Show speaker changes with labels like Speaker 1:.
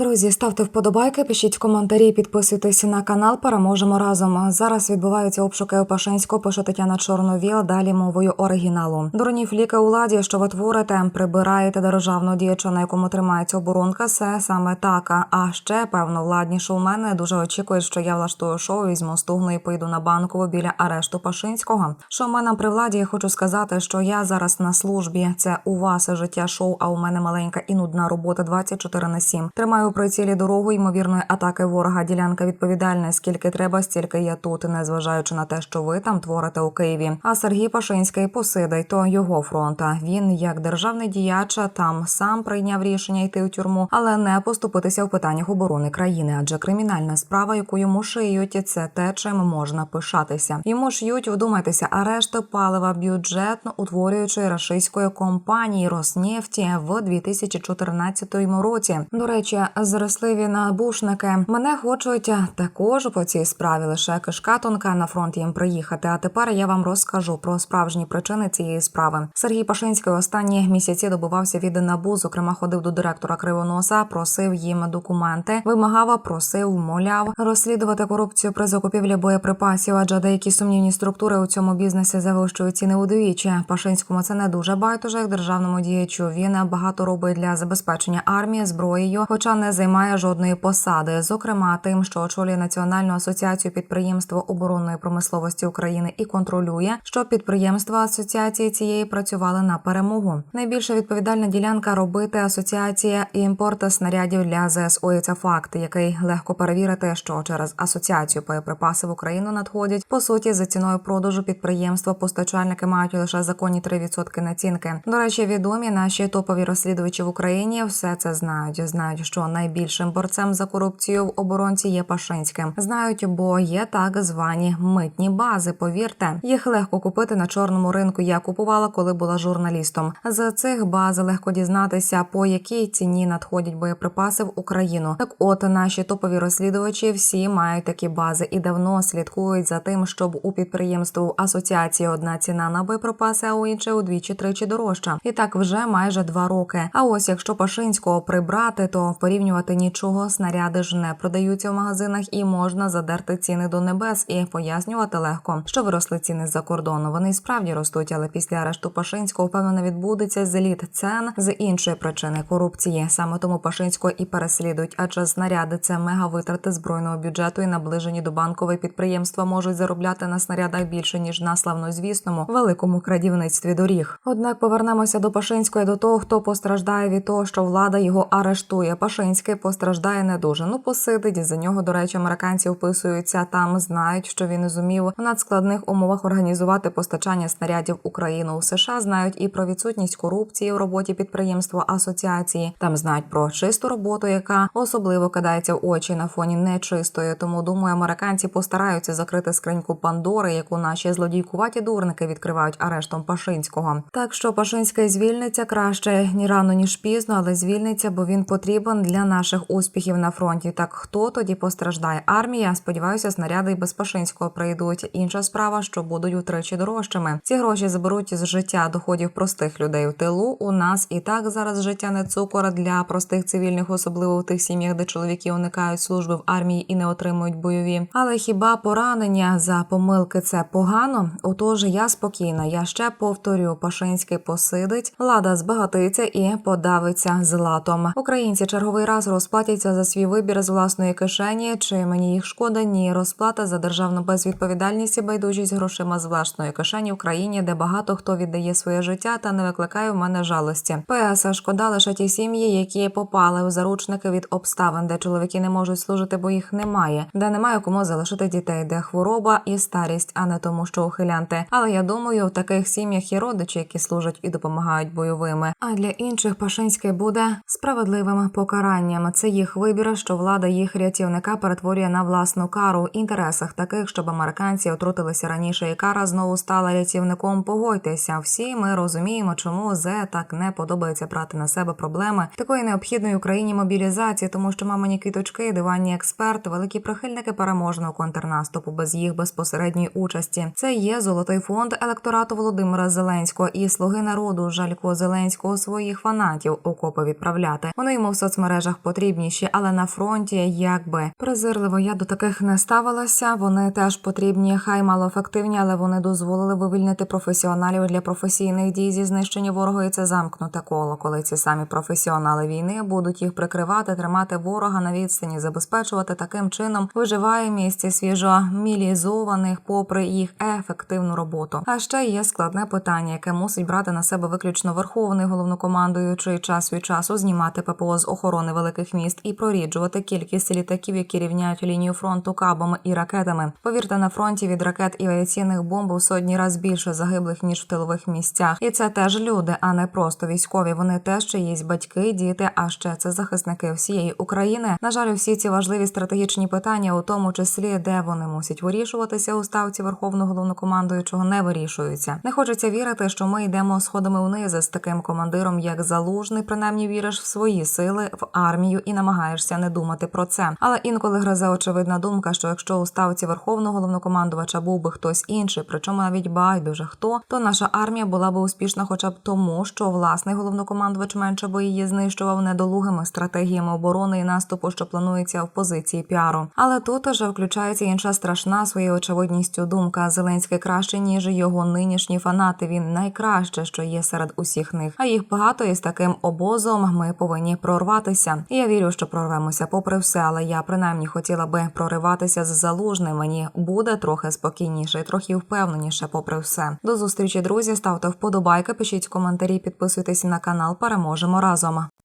Speaker 1: Друзі, ставте вподобайки, пишіть коментарі, підписуйтесь на канал. Переможемо разом. Зараз відбуваються обшуки у Пашинську, пише Тетяна Чорновіл. Далі мовою оригіналу. Дурні фліки у ладі, що ви творите, прибираєте державну діяча, на якому тримається оборонка. Це саме так. А ще певно владні шоумени дуже очікують, що я влаштую шоу, візьму стугну і поїду на банкову біля арешту Пашинського. Шоуменам при владі я хочу сказати, що я зараз на службі. Це у вас життя шоу, а у мене маленька і нудна робота 24 на 7. Тримаю у прицілі дорогу ймовірної атаки ворога. Ділянка відповідальна. Скільки треба, стільки я тут, незважаючи на те, що ви там творите у Києві. А Сергій Пашинський посидить, то його фронта. Він як державний діяч там сам прийняв рішення йти у тюрму, але не поступитися в питаннях оборони країни. Адже кримінальна справа, яку йому шиють, це те, чим можна пишатися. Йому шиють, вдумайтеся, арешт палива бюджетно утворюючої рашистської компанії Роснефті в 2014 році. До речі, зросливі набушники мене хочуть також по цій справі лише кишка тонка на фронт їм приїхати. А тепер я вам розкажу про справжні причини цієї справи. Сергій Пашинський останні місяці добивався від набу. Зокрема, ходив до директора Кривоноса, просив їм документи, вимагав, просив, моляв розслідувати корупцію при закупівлі боєприпасів. Адже деякі сумнівні структури у цьому бізнесі завищують ціни удвічі. Пашинському це не дуже байдуже як державному діячу. Він багато робить для забезпечення армії зброєю, хоча не займає жодної посади, зокрема тим, що очолює Національну асоціацію підприємства оборонної промисловості України і контролює, що підприємства асоціації цієї працювали на перемогу. Найбільша відповідальна ділянка робити асоціація і імпорт снарядів для ЗСУ. І Це факт, який легко перевірити, що через асоціацію боєприпаси в Україну надходять по суті за ціною продажу підприємства. Постачальники мають лише законні 3% націнки. До речі, відомі наші топові розслідувачі в Україні все це знають. Знають, що найбільшим борцем за корупцію в оборонці є Пашинським. Знають, бо є так звані митні бази. Повірте, їх легко купити на чорному ринку. Я купувала, коли була журналістом. З цих баз легко дізнатися, по якій ціні надходять боєприпаси в Україну. Так, от наші топові розслідувачі всі мають такі бази і давно слідкують за тим, щоб у підприємству асоціації одна ціна на боєприпаси, а у іншої удвічі-тричі дорожча. І так вже майже два роки. А ось якщо Пашинського прибрати, то порівнювати нічого снаряди ж не продаються в магазинах і можна задерти ціни до небес і пояснювати легко, що виросли ціни з-за кордону. Вони й справді ростуть, але після арешту Пашинського впевнено відбудеться зліт цен з іншої причини корупції. Саме тому Пашинського і переслідують, адже снаряди це мега витрати збройного бюджету і наближені до банкової підприємства можуть заробляти на снарядах більше ніж на славнозвісному великому крадівництві доріг. Однак повернемося до Пашинської до того, хто постраждає від того, що влада його арештує. Пашинський постраждає не дуже. Ну посидить за нього. До речі, американці вписуються там, знають, що він зумів в надскладних умовах організувати постачання снарядів Україну. У США знають і про відсутність корупції в роботі підприємства асоціації. Там знають про чисту роботу, яка особливо кидається в очі на фоні нечистої. Тому думаю, американці постараються закрити скриньку Пандори, яку наші злодійкуваті дурники відкривають арештом Пашинського. Так що Пашинський звільниться краще ні рано, ніж пізно, але звільниться, бо він потрібен для наших успіхів на фронті. Так хто тоді постраждає? Армія. Сподіваюся, снаряди і без Пашинського прийдуть. Інша справа, що будуть утричі дорожчими. Ці гроші заберуть з життя доходів простих людей в тилу. У нас і так зараз життя не цукор для простих цивільних, особливо в тих сім'ях, де чоловіки уникають служби в армії і не отримують бойові. Але хіба поранення за помилки це погано? Отож, я спокійна. Я ще повторю, Пашинський посидить, влада збагатиться і подавиться златом. Українці черговий раз розплатяться за свій вибір з власної кишені. Чи мені їх шкода? Ні, розплата за державну безвідповідальність і байдужість грошима з власної кишені в країні, де багато хто віддає своє життя та не викликає в мене жалості. ПС шкода лише ті сім'ї, які попали у заручники від обставин, де чоловіки не можуть служити, бо їх немає, де немає кому залишити дітей, де хвороба і старість, а не тому, що ухилянти. Але я думаю, в таких сім'ях є родичі, які служать і допомагають бойовими. А для інших Пашинський буде справедливим покаранням. Це їх вибір, що влада їх рятівника перетворює на власну кару в інтересах таких, щоб американці отрутилися раніше, і кара знову стала рятівником. Погодьтеся, всі ми розуміємо, чому зе так не подобається брати на себе проблеми такої необхідної Україні мобілізації, тому що мамині квіточки, диванні експерти, великі прихильники переможного контрнаступу без їх безпосередньої участі. Це є золотий фонд електорату Володимира Зеленського і слуги народу Жалько Зеленського своїх фанатів окопи відправляти. Вони йому в соцмережах межах потрібніші, але на фронті якби презирливо я до таких не ставилася. Вони теж потрібні, хай малоефективні, але вони дозволили вивільнити професіоналів для професійних дій зі знищення ворога. І це замкнуте коло, коли ці самі професіонали війни будуть їх прикривати, тримати ворога на відстані, забезпечувати таким чином виживаємість свіжо мілізованих, попри їх ефективну роботу. А ще є складне питання, яке мусить брати на себе виключно верховний головнокомандуючий час від часу знімати ППО з охорони великих міст і проріджувати кількість літаків, які рівняють лінію фронту кабами і ракетами. Повірте, на фронті від ракет і авіаційних бомб у сотні раз більше загиблих ніж в тилових місцях. І це теж люди, а не просто військові. Вони теж чиїсь батьки, діти, а ще це захисники всієї України. На жаль, всі ці важливі стратегічні питання, у тому числі де вони мусять вирішуватися у ставці верховного головнокомандуючого, не вирішуються. Не хочеться вірити, що ми йдемо сходами вниз з таким командиром, як залужний. Принаймні віриш в свої сили в армію і намагаєшся не думати про це. Але інколи гризе очевидна думка, що якщо у ставці верховного головнокомандувача був би хтось інший, причому навіть байдуже хто, то наша армія була би успішна, хоча б тому, що власний головнокомандувач менше би її знищував недолугими стратегіями оборони і наступу, що планується в позиції піару. Але тут уже включається інша страшна своєю очевидністю думка. Зеленський краще ніж його нинішні фанати. Він найкраще, що є серед усіх них. А їх багато і з таким обозом ми повинні прорватися. І я вірю, що прорвемося попри все, але я принаймні хотіла би прориватися з залужним. Мені буде трохи спокійніше трохи впевненіше, попри все. До зустрічі, друзі. Ставте вподобайки, пишіть коментарі, підписуйтесь на канал. Переможемо разом.